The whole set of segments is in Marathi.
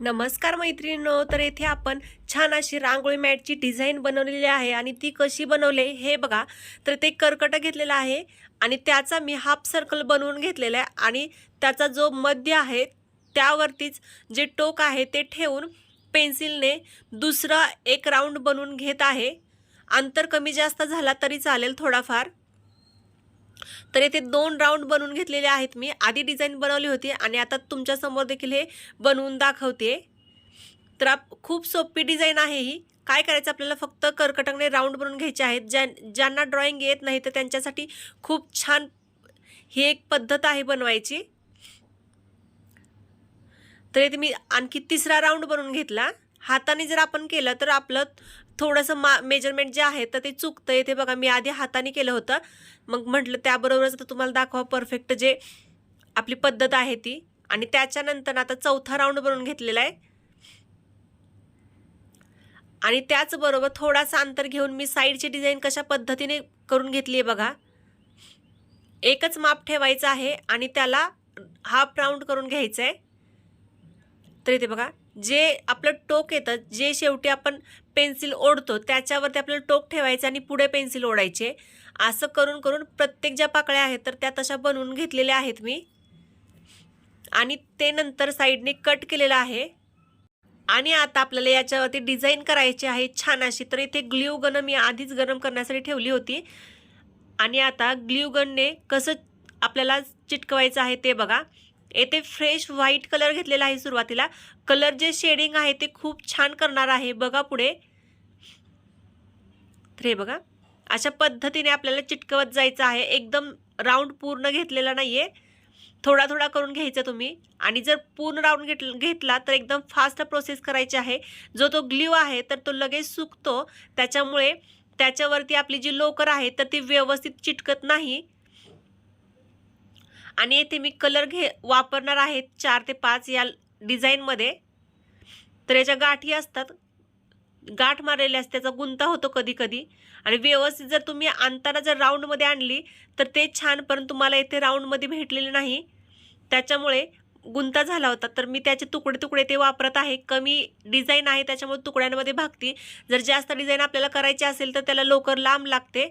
नमस्कार मैत्रिणींनो तर येथे आपण छान अशी रांगोळी मॅटची डिझाईन बनवलेली आहे आणि ती कशी बनवले हे बघा. तर ते कर्कट घेतलेलं आहे आणि त्याचा मी हाफ सर्कल बनवून घेतलेला आहे आणि त्याचा जो मध्य आहे त्यावरतीच जे टोक आहे ते ठेवून पेन्सिलने दुसरा एक राऊंड बनवून घेत आहे. अंतर कमी जास्त झाला तरी चालेल थोडाफार. तर येथे दोन राऊंड बनवून घेतलेले आहेत मी. आधी डिझाईन बनवली होती आणि आता तुमच्यासमोर देखील हे बनवून दाखवते. तर आप खूप सोपी डिझाईन आहे ही. काय करायचं? आपल्याला फक्त कर्कटकने राऊंड बनवून घ्यायचे आहेत. ज्या ज्यांना ड्रॉइंग येत नाही तर त्यांच्यासाठी खूप छान ही एक पद्धत आहे बनवायची. तर येथे मी आणखी तिसरा राऊंड बनवून घेतला. हाताने जर आपण केलं तर आपलं थोडंसं मा मेजरमेंट जे आहे तर ते चुकतं इथे बघा मी आधी हाताने केलं होतं. मग म्हटलं त्याबरोबरच आता तुम्हाला दाखवा परफेक्ट जे आपली पद्धत आहे ती. आणि त्याच्यानंतर आता चौथा राऊंड बनवून घेतलेला आहे. आणि त्याचबरोबर थोडासा अंतर घेऊन मी साईडची डिझाईन कशा पद्धतीने करून घेतली आहे बघा. एकच माप ठेवायचं आहे आणि त्याला हाफ राऊंड करून घ्यायचं आहे तर इथे बघा. जे आपलं टोक येतं जे शेवटी आपण पेन्सिल ओढतो त्याच्यावरती आपल्याला टोक ठेवायचं आणि पुढे पेन्सिल ओढायचे. असं करून करून प्रत्येक ज्या पाकळ्या आहेत तर त्या तशा बनवून घेतलेल्या आहेत मी. आणि ते नंतर साईडने कट केलेलं आहे. आणि आता आपल्याला याच्यावरती डिझाईन करायची आहे छान अशी. तर इथे ग्ल्यू गन मी आधीच गरम करण्यासाठी ठेवली होती. आणि आता ग्ल्यू गनने कसं आपल्याला चिटकवायचं आहे ते बघा. येथे फ्रेश व्हाईट कलर घेतलेला आहे सुरुवातीला. कलर जे शेडिंग आहे ते खूप छान करणार आहे. बघा पुढे. तर हे बघा. अशा पद्धतीने आपल्याला चिटकवत जायचं आहे. एकदम राऊंड पूर्ण घेतलेला नाही आहे थोडा थोडा करून घ्यायचा तुम्ही. आणि जर पूर्ण राऊंड घेत घेतला तर एकदम फास्ट प्रोसेस करायची आहे. जो तो ग्ल्यू आहे तर तो लगेच सुकतो. त्याच्यामुळे त्याच्यावरती आपली जी लोकर आहे तर ती व्यवस्थित चिटकत नाही. आणि येथे मी कलर घे वापरणार आहे चार ते पाच या डिझाईनमध्ये तर याच्या गाठी असतात. गाठ मारलेले असते त्याचा गुंता होतो कधी कधी आणि व्यवस्थित जर तुम्ही आणताना जर राऊंडमध्ये आणली तर ते छान परंतु तुम्हाला इथे राऊंडमध्ये भेटलेले नाही. त्याच्यामुळे गुंता झाला होता. तर मी त्याचे तुकडे तुकडे ते वापरत आहे. कमी डिझाईन आहे त्याच्यामुळे तुकड्यांमध्ये भागती. जर जास्त डिझाईन आपल्याला करायची असेल तर त्याला लवकर लांब लागते.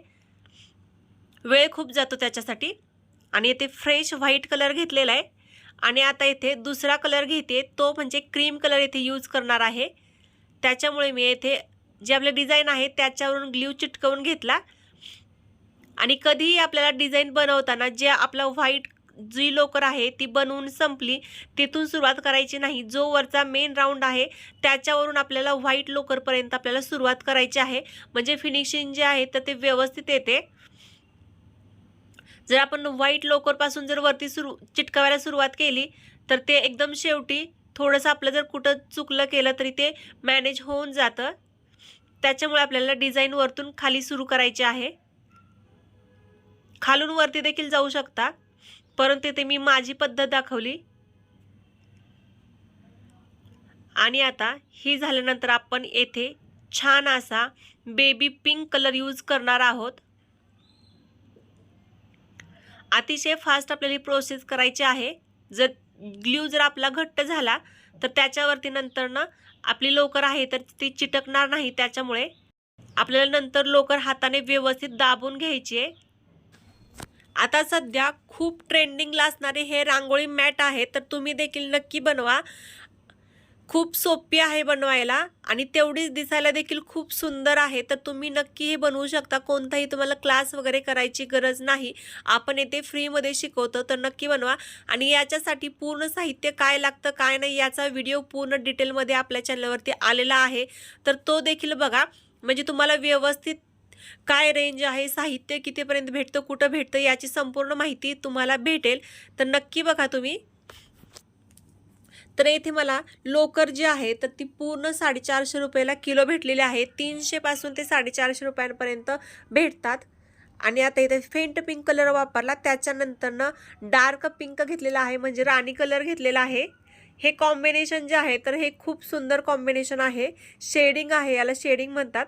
वेळ खूप जातो त्याच्यासाठी. आणि येथे फ्रेश व्हाईट कलर घेतलेला आहे. आणि आता इथे दुसरा कलर घेते तो म्हणजे क्रीम कलर इथे यूज करणार आहे. त्याच्यामुळे मी येथे जे आपले डिझाईन आहे त्याच्यावरून ग्ल्यू चिटकवून घेतला. आणि कधीही आपल्याला डिझाईन बनवताना जे आपला व्हाईट जी लोकर आहे ती बनवून संपली तिथून सुरुवात करायची नाही. जो वरचा मेन राऊंड आहे त्याच्यावरून आपल्याला व्हाईट लोकरपर्यंत आपल्याला सुरुवात करायची आहे. म्हणजे फिनिशिंग जे आहे तर ते व्यवस्थित येते. जर आपण व्हाईट लोकरपासून जर वरती सुरू चिटकावायला सुरुवात केली तर ते एकदम शेवटी थोडंसं आपलं जर कुठं चुकलं केलं तरी ते मॅनेज होऊन जातं. त्याच्यामुळे आपल्याला डिझाईन वरतून खाली सुरू करायची आहे. खालून वरती देखील जाऊ शकता परंतु ते मी माझी पद्धत दाखवली. आणि आता ही झाल्यानंतर आपण येथे छान असा बेबी पिंक कलर यूज करणार आहोत. अतिशय फास्ट आपल्याला ही प्रोसेस करायची आहे. जर ग्ल्यू जर आपला घट्ट झाला तर त्याच्यावरती नंतर ना आपली लोकर आहे तर ती चिटकणार नाही. त्याच्यामुळे आपल्याला नंतर लोकर हाताने व्यवस्थित दाबून घ्यायची आहे. आता सध्या खूप ट्रेंडिंगला असणारे हे रांगोळी मॅट आहे तर तुम्ही देखील नक्की बनवा. खूप सोपी आहे बनवायला आणि तेवढीच दिसायला देखील खूप सुंदर आहे. तर तुम्ही नक्की हे बनवू शकता. कोणताही तुम्हाला क्लास वगैरे करायची गरज नाही. आपण येथे फ्रीमध्ये शिकवतो. तर नक्की बनवा. आणि याच्यासाठी पूर्ण साहित्य काय लागतं काय नाही याचा व्हिडिओ पूर्ण डिटेलमध्ये आपल्या चॅनलवरती आलेला आहे. तर तो देखील बघा. म्हणजे तुम्हाला व्यवस्थित काय रेंज आहे साहित्य कितीपर्यंत भेटतं कुठं भेटतं याची संपूर्ण माहिती तुम्हाला भेटेल. तर नक्की बघा तुम्ही. तर येथे मला लोकर जी आहे तर ती पूर्ण साडेचारशे रुपयाला किलो भेटलेली आहे. तीनशेपासून ते साडेचारशे रुपयांपर्यंत भेटतात. आणि आता इथे फेंट पिंक कलर वापरला. त्याच्यानंतरनं डार्क पिंक घेतलेला आहे म्हणजे राणी कलर घेतलेला आहे. हे कॉम्बिनेशन जे आहे तर हे खूप सुंदर कॉम्बिनेशन आहे. शेडिंग आहे याला शेडिंग म्हणतात.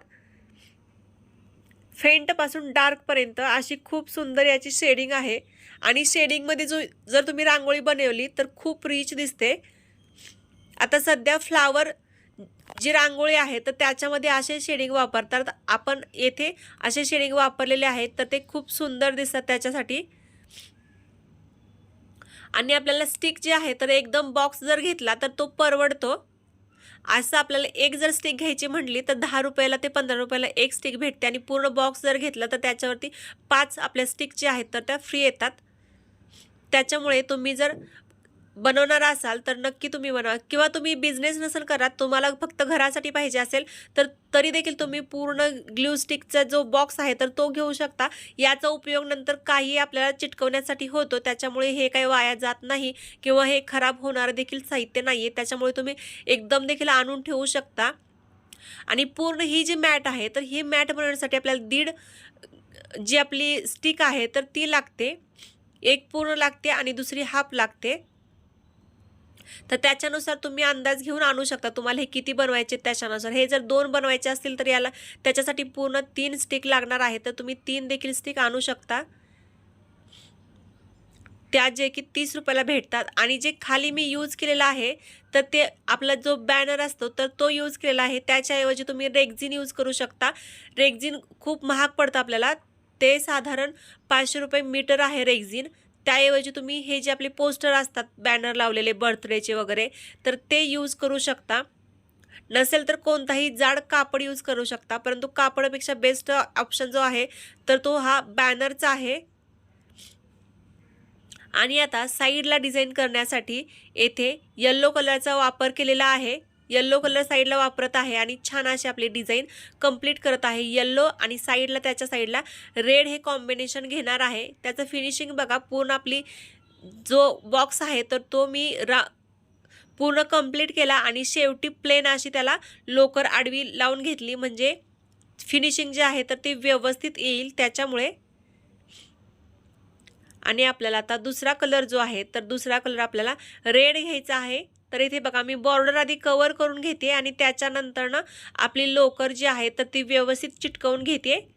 फेंटपासून डार्कपर्यंत अशी खूप सुंदर याची शेडिंग आहे. आणि शेडिंगमध्ये जो जर तुम्ही रांगोळी बनवली तर खूप रिच दिसते. आता सध्या फ्लावर जी रांगोळी आहे तर त्याच्यामध्ये असे शेडिंग वापरतात. आपण येथे असे शेडिंग वापरलेले आहेत तर ते खूप सुंदर दिसतात त्याच्यासाठी. आणि आपल्याला स्टिक जे आहे तर एकदम बॉक्स जर घेतला तर तो परवडतो. असं आपल्याला एक जर स्टिक घ्यायची म्हटली तर दहा रुपयाला ते पंधरा रुपयाला एक स्टिक भेटते. आणि पूर्ण बॉक्स जर घेतला तर त्याच्यावरती पाच आपल्या स्टिक जे आहेत तर त्या फ्री येतात. त्याच्यामुळे तुम्ही जर बनवणार असाल तर नक्की तुम्ही बनवा. किंवा तुम्ही बिझनेस नसेल करत तुम्हाला फक्त घरासाठी पाहिजे असेल तर तरी देखील तुम्ही पूर्ण ग्लू स्टिकचा जो बॉक्स आहे तर तो घेऊ शकता. याचा उपयोग नंतर काही आपल्याला चिटकवण्यासाठी होतो. त्याच्यामुळे हे काही वाया जात नाही किंवा हे खराब होणारं देखील साहित्य नाही आहे त्याच्यामुळे तुम्ही एकदम देखील आणून ठेवू शकता. आणि पूर्ण ही जी मॅट आहे तर ही मॅट बनवण्यासाठी आपल्याला दीड जी आपली स्टिक आहे तर ती लागते. एक पूर्ण लागते आणि दुसरी हाफ लागते. तर त्याच्यानुसार तुम्ही अंदाज घेऊन आणू शकता तुम्हाला हे किती बनवायचे त्याच्यानुसार. हे जर दोन बनवायचे असतील तर याला त्याच्यासाठी पूर्ण तीन स्टिक लागणार आहे तर तुम्ही तीन देखील स्टिक आणू शकता. त्या जे की तीस रुपयाला भेटतात. आणि जे खाली मी यूज केलेला आहे तर ते आपला जो बॅनर असतो तर तो यूज केलेला आहे. त्याच्याऐवजी तुम्ही रेग्झिन यूज करू शकता. रेग्झिन खूप महाग पडतं आपल्याला. ते साधारण पाचशे रुपये मीटर आहे रेग्झिन त्याऐवजी तुम्ही हे जे आपले पोस्टर असतात बॅनर लावलेले बर्थडेचे वगैरे तर ते यूज करू शकता. नसेल तर कोणताही जाड कापड यूज करू शकता परंतु कापडापेक्षा बेस्ट ऑप्शन जो आहे तर तो हा बॅनरचा आहे. आणि आता साईडला डिझाईन करण्यासाठी येथे येल्लो कलरचा वापर केलेला आहे. येल्लो कलर साईडला वापरत आहे आणि छान अशी आपली डिझाईन कंप्लीट करत आहे. येल्लो आणि साईडला त्याच्या साईडला रेड हे कॉम्बिनेशन घेणार आहे. त्याचं फिनिशिंग बघा पूर्ण आपली जो बॉक्स आहे तर तो मी रा पूर्ण कंप्लीट केला आणि शेवटी प्लेन अशी त्याला लोकर आडवी लावून घेतली. म्हणजे फिनिशिंग जे आहे तर ते व्यवस्थित येईल त्याच्यामुळे. आणि आपल्याला आता दुसरा कलर जो आहे तर दुसरा कलर आपल्याला रेड घ्यायचा आहे. तर इथे बघा मी बॉर्डर आधी कवर करून घेते आणि त्याच्यानंतरनं आपली लोकर जी आहे तर ती व्यवस्थित चिटकवून घेते.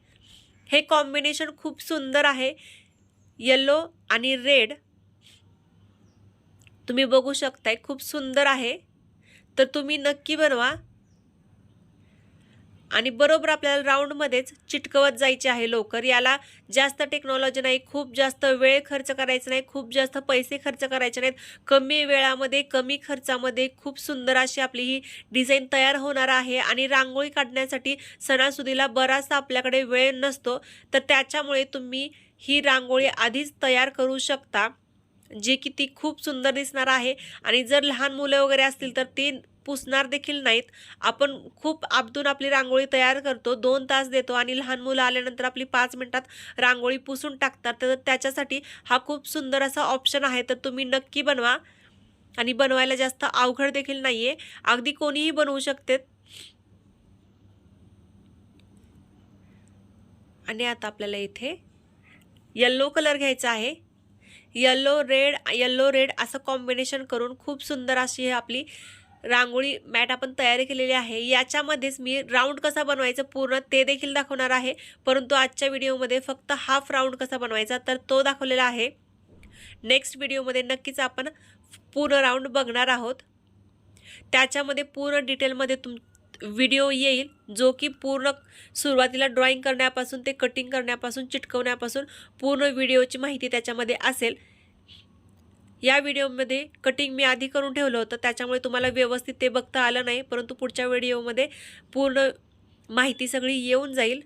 हे कॉम्बिनेशन खूप सुंदर आहे. येल्लो आणि रेड तुम्ही बघू शकताय खूप सुंदर आहे. तर तुम्ही नक्की बनवा. आणि बरोबर आपल्याला राऊंडमध्येच चिटकवत जायचे आहे लवकर. याला जास्त टेक्नॉलॉजी नाही खूप जास्त वेळ खर्च करायचा नाही खूप जास्त पैसे खर्च करायचे नाहीत. कमी वेळामध्ये कमी खर्चामध्ये खूप सुंदर अशी आपली ही डिझाईन तयार होणार आहे आणि रांगोळी काढण्यासाठी सणासुदीला बराचसा आपल्याकडे वेळ नसतो. तर त्याच्यामुळे तुम्ही ही रांगोळी आधीच तयार करू शकता. जे की ती खूप सुंदर दिसणार आहे. आणि जर लहान मुलं वगैरे असतील तर ती पुसणार देखील नाहीत. आपण खूप आपदून आपली रांगोळी तयार करतो दोन तास देतो आणि लहान मुलं आल्यानंतर आपली पाच मिनटात रांगोळी पुसून टाकतात. तर त्याच्यासाठी हा खूप सुंदर असा ऑप्शन आहे. तर तुम्ही नक्की बनवा. आणि बनवायला जास्त अवघड देखील नाही आहे अगदी कोणीही बनवू शकते. आणि आता आपल्याला इथे यल्लो कलर घ्यायचा आहे. येल्लो रेड येल्लो रेड असं कॉम्बिनेशन करून खूप सुंदर अशी हे आपली रांगोळी मॅट आपण तयारी केलेली आहे. याच्यामध्येच मी राऊंड कसा बनवायचा पूर्ण ते देखील दाखवणार आहे. परंतु आजच्या व्हिडिओमध्ये फक्त हाफ राऊंड कसा बनवायचा तर तो दाखवलेला आहे. नेक्स्ट व्हिडिओमध्ये नक्कीच आपण पूर्ण राऊंड बघणार आहोत. त्याच्यामध्ये पूर्ण डिटेलमध्ये तुम व्हिडिओ येईल जो की पूर्ण सुरुवातीला ड्रॉईंग करण्यापासून ते कटिंग करण्यापासून चिटकवण्यापासून पूर्ण व्हिडिओची माहिती त्याच्यामध्ये असेल. या व्हिडिओमध्ये कटिंग मी आधी करून ठेवलं होतं त्याच्यामुळे तुम्हाला व्यवस्थित ते बघता आलं नाही परंतु पुढच्या व्हिडिओमध्ये पूर्ण माहिती सगळी येऊन जाईल.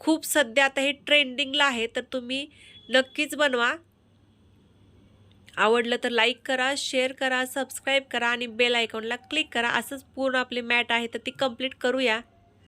खूप सध्या आता हे ट्रेंडिंगला आहे तर तुम्ही नक्कीच बनवा. आवडलं तर लाईक करा शेअर करा सबस्क्राईब करा आणि बेल आयकॉनला क्लिक करा. असंच पूर्ण आपली मॅट आहे तर ती कंप्लीट करूया.